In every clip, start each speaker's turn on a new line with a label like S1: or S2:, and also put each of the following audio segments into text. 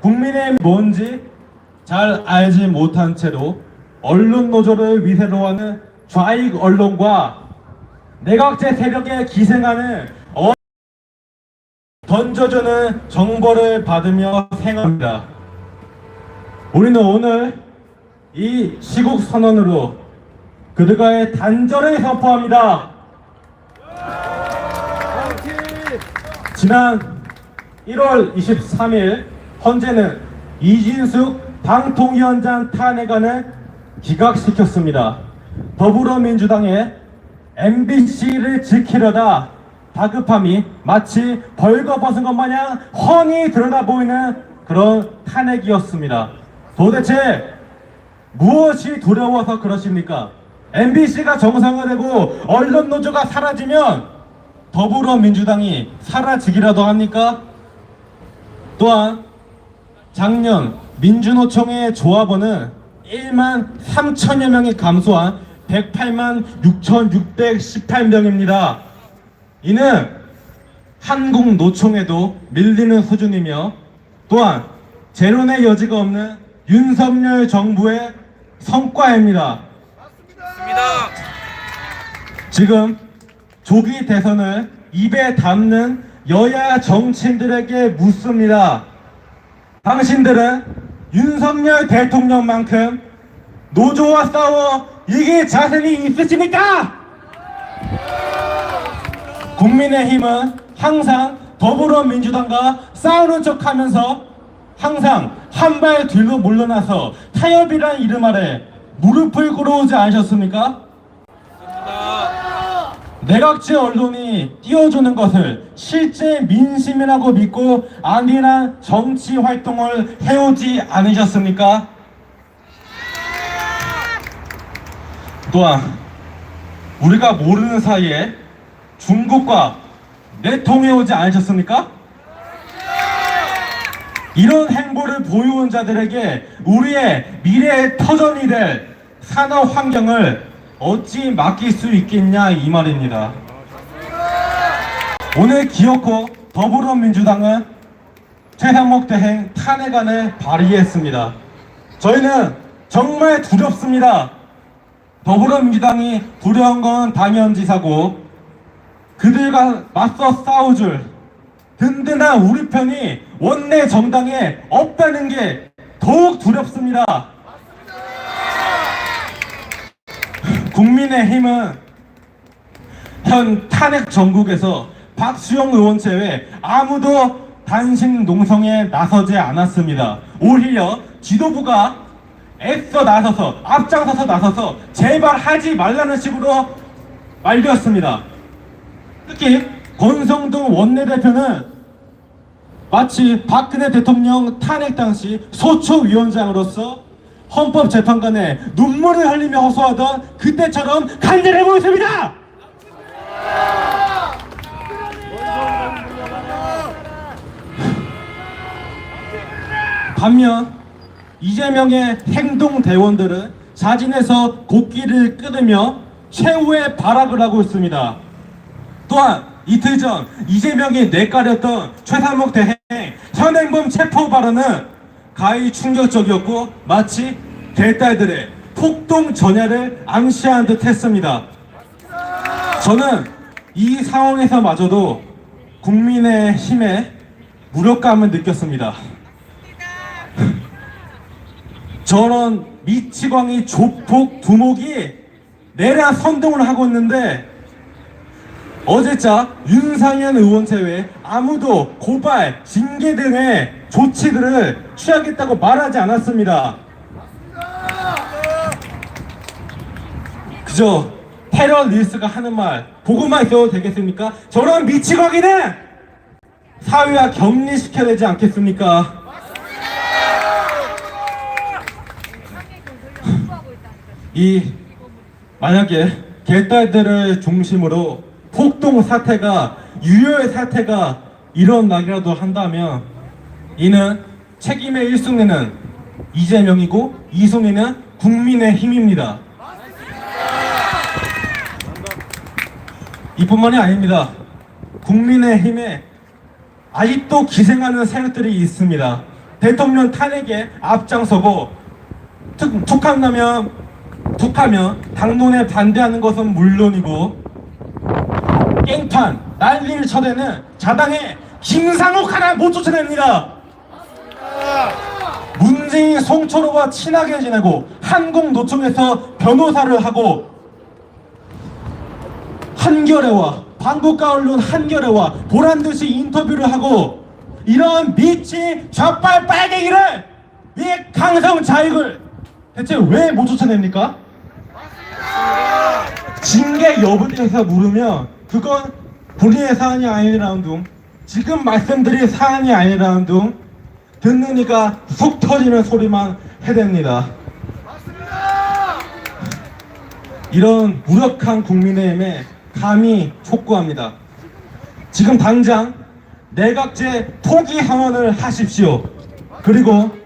S1: 국민의 뭔지 잘 알지 못한 채로 언론 노조를 위세로 하는 좌익 언론과 내각제 세력에 기생하는 어 던져주는 정보를 받으며 생합니다. 우리는 오늘 이 시국 선언으로 그들과의 단절을 선포합니다. 지난 1월 23일 헌재는 이진숙 방통위원장 탄핵안을 기각시켰습니다. 더불어민주당의 MBC를 지키려다 다급함이 마치 벌거벗은 것 마냥 훤히 드러나 보이는 그런 탄핵이었습니다. 도대체 무엇이 두려워서 그러십니까? MBC가 정상화되고 언론 노조가 사라지면 더불어민주당이 사라지기라도 합니까? 또한 작년 민주노총의 조합원은 1만 3천여 명이 감소한 108만 6,618명입니다. 이는 한국 노총에도 밀리는 수준이며 또한 재론의 여지가 없는 윤석열 정부의 성과입니다. 지금 조기 대선을 입에 담는 여야 정치인들에게 묻습니다. 당신들은 윤석열 대통령만큼 노조와 싸워 이길 자신이 있으십니까? 국민의힘은 항상 더불어민주당과 싸우는 척 하면서 항상 한 발 뒤로 물러나서 타협이란 이름 아래 무릎을 꿇어오지 않으셨습니까? 내각제 언론이 띄워주는 것을 실제 민심이라고 믿고 안일한 정치 활동을 해오지 않으셨습니까? 또한 우리가 모르는 사이에 중국과 내통해 오지 않으셨습니까? 이런 행보를 보여온 자들에게 우리의 미래의 터전이 될 산업 환경을 어찌 맡길 수 있겠냐 이 말입니다. 오늘 기어코 더불어민주당은 최상목 대행 탄핵안을 발의했습니다. 저희는 정말 두렵습니다. 더불어민주당이 두려운 건 당연지사고 그들과 맞서 싸워줄 든든한 우리 편이 원내 정당에 없다는 게 더욱 두렵습니다. 국민의힘은 현 탄핵 전국에서 박수영 의원 제외 아무도 단식 농성에 나서지 않았습니다. 오히려 지도부가 애써 나서서 앞장서서 나서서 제발 하지 말라는 식으로 말렸습니다. 특히 권성동 원내대표는 마치 박근혜 대통령 탄핵 당시 소초위원장으로서 헌법재판관에 눈물을 흘리며 호소하던 그때처럼 간절해 보였습니다. 반면 이재명의 행동 대원들은 자진해서 곡기를 끊으며 최후의 발악을 하고 있습니다. 또한 이틀 전 이재명이 내까렸던 최상목 대행 현행범 체포 발언은 가히 충격적이었고 마치 대딸들의 폭동 전야를 암시한 듯 했습니다. 저는 이 상황에서마저도 국민의 힘에 무력감을 느꼈습니다. 저런 미치광이 조폭 두목이 내라 선동을 하고 있는데 어제자 윤상현 의원 제외 아무도 고발, 징계 등의 조치들을 취하겠다고 말하지 않았습니다. 그저 테러 리스가 하는 말 보고만 있어도 되겠습니까? 저런 미치광이는 사회와 격리시켜야 되지 않겠습니까? 이 만약에 개딸들을 중심으로 폭동 사태가 유혈 사태가 일어나기라도 한다면 이는 책임의 1순위는 이재명이고 2순위는 국민의 힘입니다. 이뿐만이 아닙니다. 국민의 힘에 아직도 기생하는 세력들이 있습니다. 대통령 탄핵에 앞장서고 특, 툭하면 툭하면 당론에 반대하는 것은 물론이고 깽판 난리를 쳐대는 자당의 김상욱 하나 못 쫓아냅니다. 문재인 송철호와 친하게 지내고 한국노총에서 변호사를 하고 한겨레와 방국가 언론 한겨레와 보란듯이 인터뷰를 하고 이런 미치 좌빨 빨갱이를 이 강성 자익을 대체 왜 못 쫓아냅니까? 징계 여부에 대해서 물으면 그건 본인의 사안이 아니라는 둥 지금 말씀드릴 사안이 아니라는 둥 이가 속 터지는 소리만 해댑니다. 이런 무력한 국민의힘에 감히 촉구합니다. 지금 당장 내각제 포기 선언을 하십시오. 그리고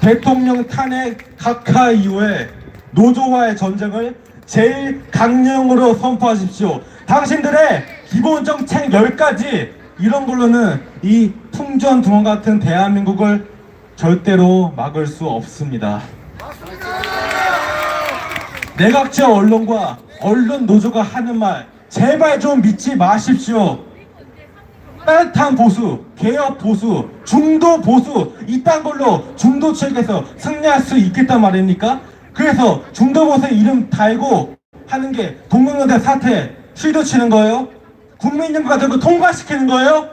S1: 대통령 탄핵 각하 이후에 노조와의 전쟁을 제일 강령으로 선포하십시오. 당신들의 기본 정책 10가지 이런 걸로는 이 풍전 등원 같은 대한민국을 절대로 막을 수 없습니다. 내각제 언론과 언론 노조가 하는 말 제발 좀 믿지 마십시오. 따뜻한 보수, 개혁 보수, 중도 보수 이딴 걸로 중도 측에서 승리할 수 있겠단 말입니까? 그래서 중도 보수 이름 달고 하는 게 동명연대 사태 실도 치는 거예요? 국민연금 거 통과시키는 거예요?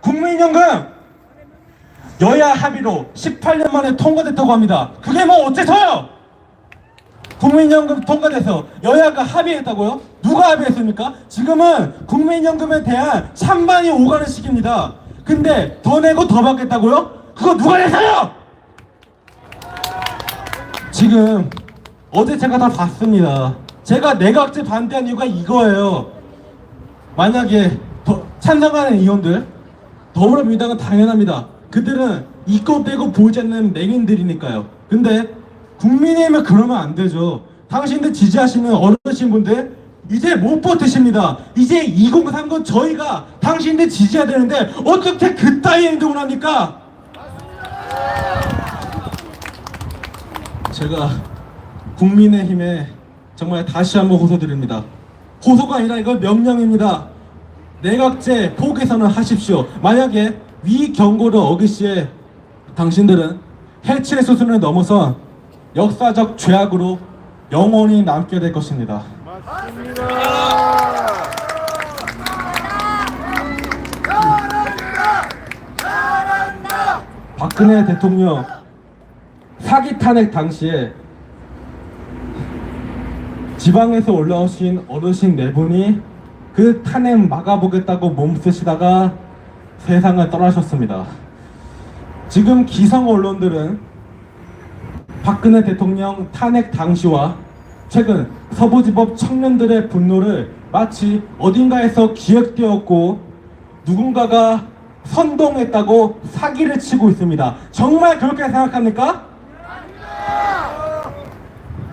S1: 국민연금 여야 합의로 18년 만에 통과됐다고 합니다. 그게 뭐 어째서요? 국민연금 통과돼서 여야가 합의했다고요? 누가 합의했습니까? 지금은 국민연금에 대한 찬반이 오가는 시기입니다. 근데 더 내고 더 받겠다고요? 그거 누가 냈어요? 지금 어제 제가 다 봤습니다. 제가 내각제 반대한 이유가 이거예요. 만약에 더 찬성하는 의원들 더불어민주당은 당연합니다. 그들은 이거 빼고 보이지 않는 맹인들이니까요. 근데 국민의힘은 그러면 안 되죠. 당신들 지지하시는 어르신 분들 이제 못 버티십니다. 이제 2030 저희가 당신들 지지해야 되는데 어떻게 그따위 행동을 합니까? 제가 국민의힘에 정말 다시 한번 호소드립니다. 호소가 아니라 이거 명령입니다. 내각제 포기선언 하십시오. 만약에 위 경고를 어기시에 당신들은 해체 수순을 넘어선 역사적 죄악으로 영원히 남게 될 것입니다. 박근혜 대통령 사기 탄핵 당시에 지방에서 올라오신 어르신 네 분이 그 탄핵 막아보겠다고 몸쓰시다가 세상을 떠나셨습니다. 지금 기성 언론들은 박근혜 대통령 탄핵 당시와 최근 서부지법 청년들의 분노를 마치 어딘가에서 기획되었고 누군가가 선동했다고 사기를 치고 있습니다. 정말 그렇게 생각합니까?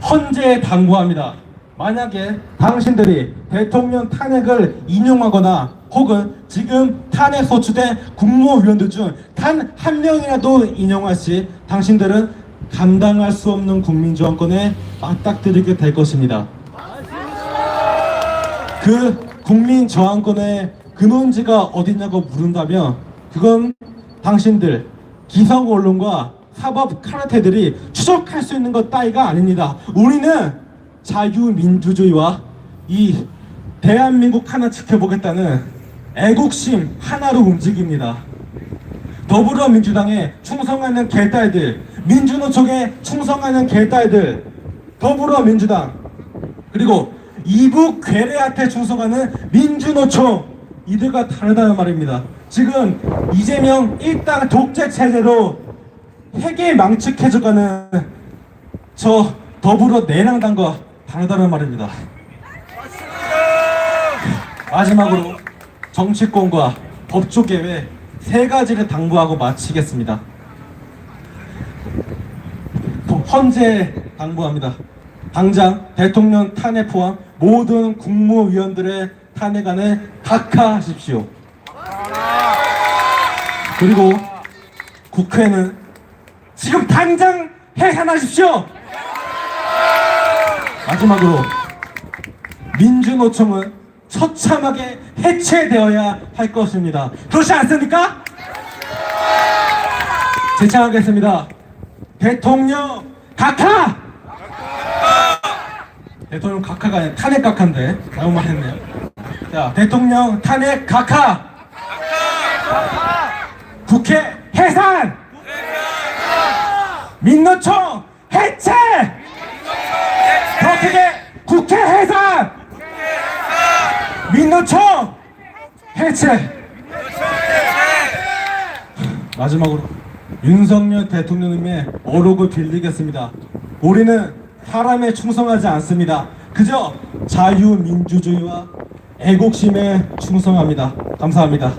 S1: 헌재에 당부합니다. 만약에 당신들이 대통령 탄핵을 인용하거나 혹은 지금 탄핵 소추된 국무위원들 중 단 한 명이라도 인용할 시 당신들은 감당할 수 없는 국민저항권에 맞닥뜨리게 될 것입니다. 그 국민 저항권의 근원지가 어디냐고 물은다면 그건 당신들 기성 언론과 사법 카르텔들이 추적할 수 있는 것 따위가 아닙니다. 우리는 자유민주주의와 이 대한민국 하나 지켜보겠다는 애국심 하나로 움직입니다. 더불어민주당에 충성하는 개딸들, 민주노총에 충성하는 개딸들, 더불어민주당, 그리고 이북 괴뢰한테 충성하는 민주노총, 이들과 다르다는 말입니다. 지금 이재명 일당 독재 체제로 핵에 망측해져가는 저 더불어 내랑당과 다르다는 말입니다. 마지막으로 정치권과 법조 개회 세 가지를 당부하고 마치겠습니다. 헌재 당부합니다. 당장 대통령 탄핵 포함 모든 국무위원들의 탄핵안을 각하하십시오. 그리고 국회는 지금 당장 해산하십시오. 마지막으로 민주노총은 처참하게 해체되어야 할 것입니다. 그렇지 않습니까? 제창하겠습니다. 대통령 각하! 대통령 각하가 아니라 탄핵 각하인데 잘못만 했네요. 자, 대통령 탄핵 각하! 국회 해산! 민노총 해체! 해산! 민노총 해체! 마지막으로 윤석열 대통령님의 어록을 빌리겠습니다. 우리는 사람에 충성하지 않습니다. 그저 자유민주주의와 애국심에 충성합니다. 감사합니다.